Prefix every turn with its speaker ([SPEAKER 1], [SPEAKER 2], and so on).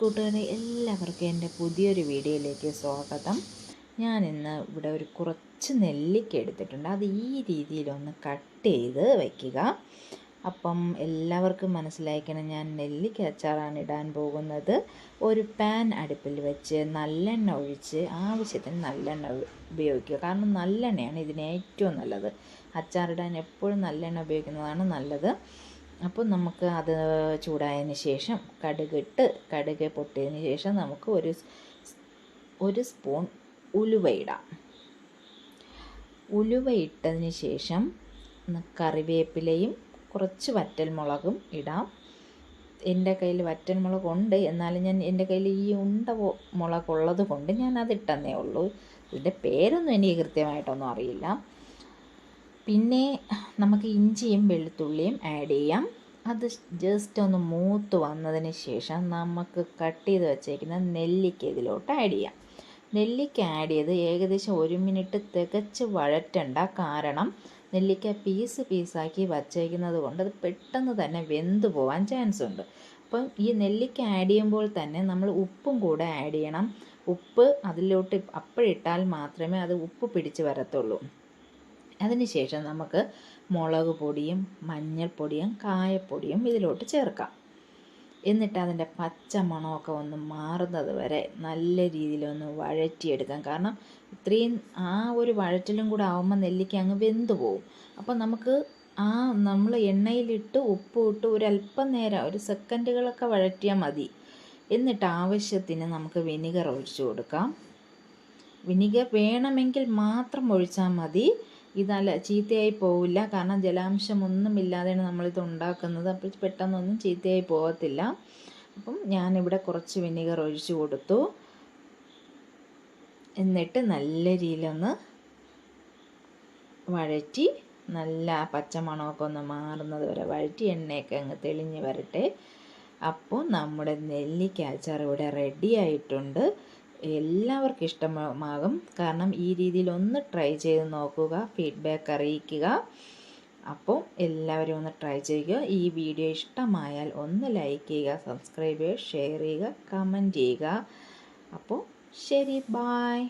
[SPEAKER 1] കൂട്ടുകാരെ എല്ലാവർക്കും എന്റെ പുതിയൊരു വീഡിയോയിലേക്ക് സ്വാഗതം. ഞാൻ ഇന്ന് ഇവിടെ ഒരു കുറച്ച് നെല്ലിക്ക എടുത്തിട്ടുണ്ട്. അത് ഈ രീതിയിലൊന്ന് കട്ട് ചെയ്ത് വയ്ക്കുക. അപ്പം എല്ലാവർക്കും മനസ്സിലാക്കണം ഞാൻ നെല്ലിക്ക അച്ചാറാണ് ഇടാൻ പോകുന്നത്. ഒരു പാൻ അടുപ്പിൽ വെച്ച് നല്ലെണ്ണ ഒഴിച്ച് ആവശ്യത്തിന് നല്ലെണ്ണ ഉപയോഗിക്കുക. കാരണം നല്ലെണ്ണയാണ് ഇതിന് ഏറ്റവും നല്ലത്. അച്ചാറിടാൻ എപ്പോഴും നല്ലെണ്ണ ഉപയോഗിക്കുന്നതാണ് നല്ലത്. അപ്പോൾ നമുക്ക് അത് ചൂടായതിന് ശേഷം കടുകിട്ട് കടുക് പൊട്ടിയതിന് ശേഷം നമുക്ക് ഒരു ഒരു സ്പൂൺ ഉലുവ ഇടാം. ഉലുവ ഇട്ടതിന് ശേഷം കറിവേപ്പിലയും കുറച്ച് വറ്റൽമുളകും ഇടാം. എന്റെ കയ്യിൽ വറ്റൽമുളക് ഉണ്ട് എന്നാലും ഞാൻ എന്റെ കയ്യിൽ ഈ ഉണ്ട മുളകുള്ളത് കൊണ്ട് ഞാൻ അതിട്ടെന്നേ ഉള്ളൂ. ഇതിന്റെ പേരൊന്നും എനിക്ക് കൃത്യമായിട്ടൊന്നും അറിയില്ല. പിന്നെ നമുക്ക് ഇഞ്ചിയും വെളുത്തുള്ളിയും ആഡ് ചെയ്യാം. അത് ജസ്റ്റ് ഒന്ന് മൂത്ത് വന്നതിന് ശേഷം നമുക്ക് കട്ട് ചെയ്ത് വെച്ചേക്കുന്ന നെല്ലിക്ക ഇതിലോട്ട് ആഡ് ചെയ്യാം. നെല്ലിക്ക ആഡ് ചെയ്ത് ഏകദേശം ഒരു മിനിറ്റ് തികച്ച് വഴറ്റണ്ട. കാരണം നെല്ലിക്ക പീസ് പീസാക്കി വച്ചേക്കുന്നത് കൊണ്ട് അത് പെട്ടെന്ന് തന്നെ വെന്ത് പോകാൻ ചാൻസ് ഉണ്ട്. അപ്പം ഈ നെല്ലിക്ക ആഡ് ചെയ്യുമ്പോൾ തന്നെ നമ്മൾ ഉപ്പും കൂടെ ആഡ് ചെയ്യണം. ഉപ്പ് അതിലോട്ട് അപ്പോഴിട്ടാൽ മാത്രമേ അത് ഉപ്പ് പിടിച്ച് വരത്തുള്ളൂ. അതിനുശേഷം നമുക്ക് മുളക് പൊടിയും മഞ്ഞൾപ്പൊടിയും കായപ്പൊടിയും ഇതിലോട്ട് ചേർക്കാം. എന്നിട്ട് അതിന്റെ പച്ച മണമൊക്കെ ഒന്ന് മാറുന്നത് വരെ നല്ല രീതിയിലൊന്ന് വഴറ്റിയെടുക്കാം. കാരണം ഇത്രയും ആ ഒരു വഴറ്റലും കൂടെ ആവുമ്പോൾ നെല്ലിക്ക അങ്ങ് വെന്ത് പോവും. അപ്പോൾ നമുക്ക് ആ നമ്മൾ എണ്ണയിലിട്ട് ഉപ്പ് ഇട്ട് ഒരല്പം നേരം ഒരു സെക്കൻഡുകളൊക്കെ വഴറ്റിയാൽ മതി. എന്നിട്ട് ആവശ്യത്തിന് നമുക്ക് വിനിഗർ ഒഴിച്ചു കൊടുക്കാം. വിനിഗർ വേണമെങ്കിൽ മാത്രം ഒഴിച്ചാൽ മതി. ഇതല്ല ചീത്തയായി പോവില്ല. കാരണം ജലാംശം ഒന്നും ഇല്ലാതെയാണ് നമ്മളിത് ഉണ്ടാക്കുന്നത്. അപ്പോൾ പെട്ടെന്നൊന്നും ചീത്തയായി പോകത്തില്ല അപ്പം ഞാനിവിടെ കുറച്ച് വിനീഗർ ഒഴിച്ച് കൊടുത്തു. എന്നിട്ട് നല്ല രീതിയിലൊന്ന് വഴറ്റി നല്ല പച്ചമണമൊക്കെ ഒന്ന് മാറുന്നത് വരെ വഴറ്റി എണ്ണയൊക്കെ അങ്ങ് തെളിഞ്ഞ് വരട്ടെ. അപ്പോൾ നമ്മുടെ നെല്ലിക്ക അച്ചാർ ഇവിടെ റെഡി ആയിട്ടുണ്ട്. എല്ലാവർക്കും ഇഷ്ടമാകും. കാരണം ഈ രീതിയിൽ ഒന്ന് ട്രൈ ചെയ്ത് നോക്കുക ഫീഡ്ബാക്ക് അറിയിക്കുക. അപ്പോൾ എല്ലാവരും ഒന്ന് ട്രൈ ചെയ്യുക. ഈ വീഡിയോ ഇഷ്ടമായാൽ ഒന്ന് ലൈക്ക് ചെയ്യുക സബ്സ്ക്രൈബ് ചെയ്യുക ഷെയർ ചെയ്യുക കമന്റ് ചെയ്യുക. അപ്പോൾ ശരി ബായ്